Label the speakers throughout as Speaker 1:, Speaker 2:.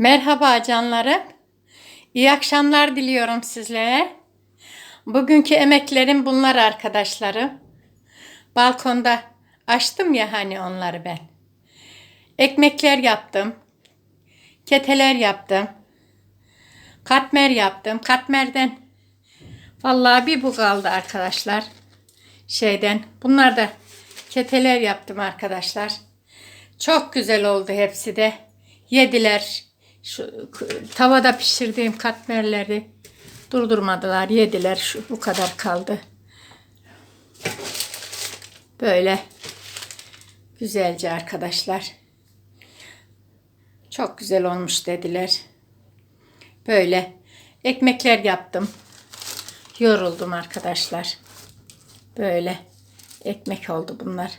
Speaker 1: Merhaba canlarım. İyi akşamlar diliyorum sizlere. Bugünkü emeklerim bunlar arkadaşlarım. Balkonda açtım ya hani onları ben. Ekmekler yaptım. Keteler yaptım. Katmer yaptım. Katmerden vallahi bir bu kaldı arkadaşlar. Şeyden. Bunlar da keteler yaptım arkadaşlar. Çok güzel oldu hepsi de. Yediler. Şu tavada pişirdiğim katmerleri durdurmadılar. Yediler. Şu bu kadar kaldı. Böyle güzelce arkadaşlar. Çok güzel olmuş dediler. Böyle ekmekler yaptım. Yoruldum arkadaşlar. Böyle ekmek oldu bunlar.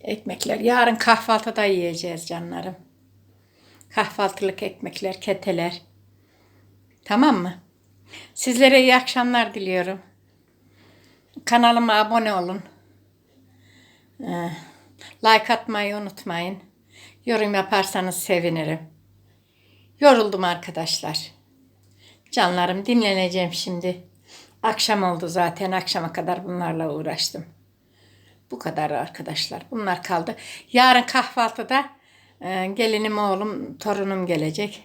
Speaker 1: Ekmekler. Yarın kahvaltıda yiyeceğiz canlarım. Kahvaltılık ekmekler, keteler. Tamam mı? Sizlere iyi akşamlar diliyorum. Kanalıma abone olun. Ee, Like atmayı unutmayın. Yorum yaparsanız sevinirim. Yoruldum arkadaşlar. Canlarım dinleneceğim şimdi. Akşam oldu zaten. Akşama kadar bunlarla uğraştım. Bu kadar arkadaşlar. Bunlar kaldı. Yarın kahvaltıda e, gelinim, oğlum, torunum gelecek.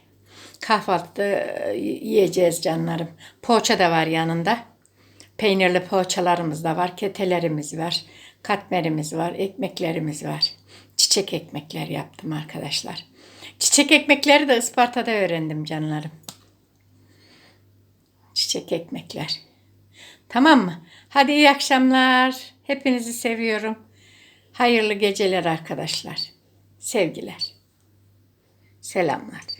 Speaker 1: Kahvaltıda e, yiyeceğiz canlarım. Poğaça da var yanında. Peynirli poğaçalarımız da var. Ketelerimiz var. Katmerimiz var. Ekmeklerimiz var. Çiçek ekmekler yaptım arkadaşlar. Çiçek ekmekleri de Isparta'da öğrendim canlarım. Çiçek ekmekler. Tamam mı? Hadi iyi akşamlar. Hepinizi seviyorum. Hayırlı geceler arkadaşlar. Sevgiler. Selamlar.